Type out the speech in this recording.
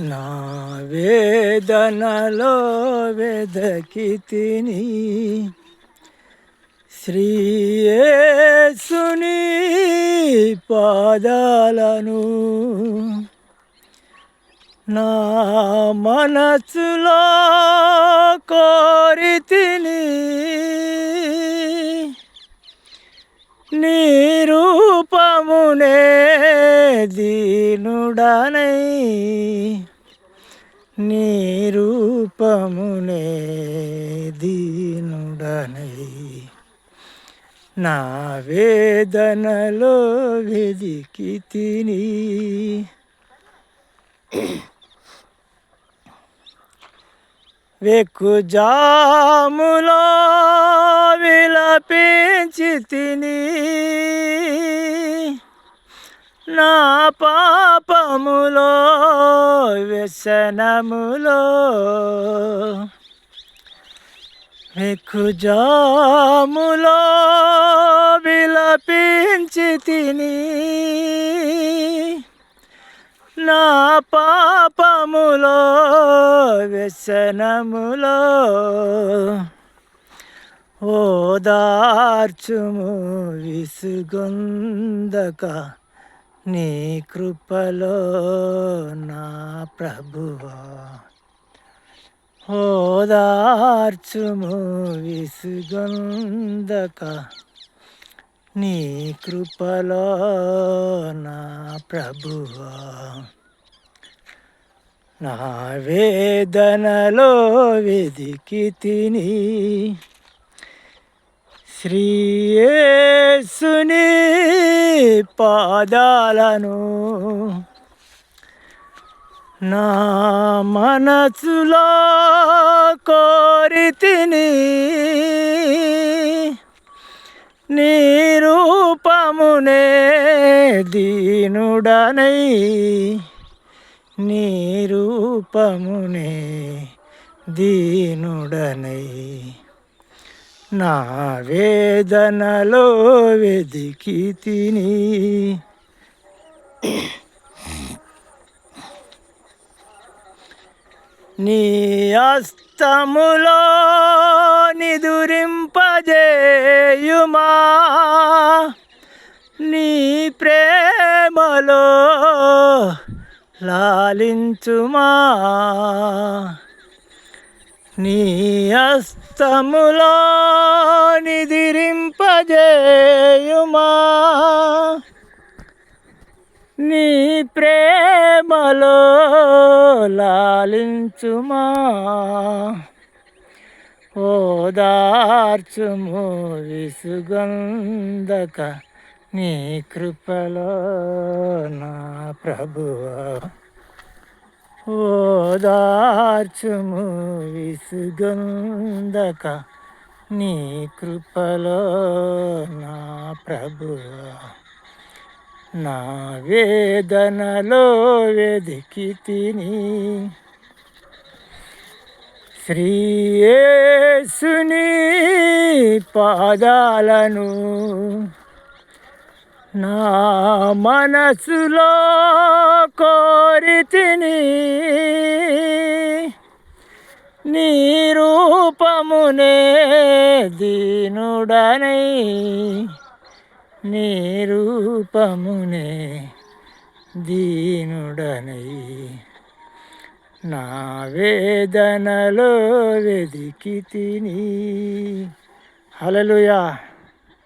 నా వేదనలో వెదకి తిని శ్రీయేసుని పాదాలను నా మనసులో కోరి తిని నీ రూపమునే దీనుడనై నీ రూపమునే దీనుడనై నా వేదనలో వెదికి తిని. వెక్కుజాములో విలపించి తిని. నా పాపములో వ్యసనములో వెక్కుజాములో విలపించి తిని నా పాపములో వ్యసనములో ఓదార్చుము విసుగొందక నీ కృపలో నా ప్రభువా. ఓదార్చుము విసుగందక. నీ కృపలో నా ప్రభువా. నా వేదనలో వెదికి తిని శ్రీయేసుని పాదాలను నా మనసులో కోరి తిని నీ రూపమునే దీనుడనై నీ రూపమునే దీనుడనై నా వేదనలో వెదికి తిని నీ అస్తములో నిదురింపజేయుమా? నీ ప్రేమలో లాలించుమా? నీ అస్తములో నిదిరింపజేయుమా? నీ ప్రేమలో లాలించుమా? ఓదార్చుము విసుగందక నీ కృపలో నా ప్రభువా. ఓదార్చుము విసుగందక నీ కృపలో నా ప్రభువా. నా వేదనలో వెదికి తిని శ్రీయేసుని పాదాలను నా మనసులో కోరి తిని. నీ రూపమునే దీనుడనై నీ రూపమునే దీనుడనై నా వేదనలో వెదికి తిని హలలుయా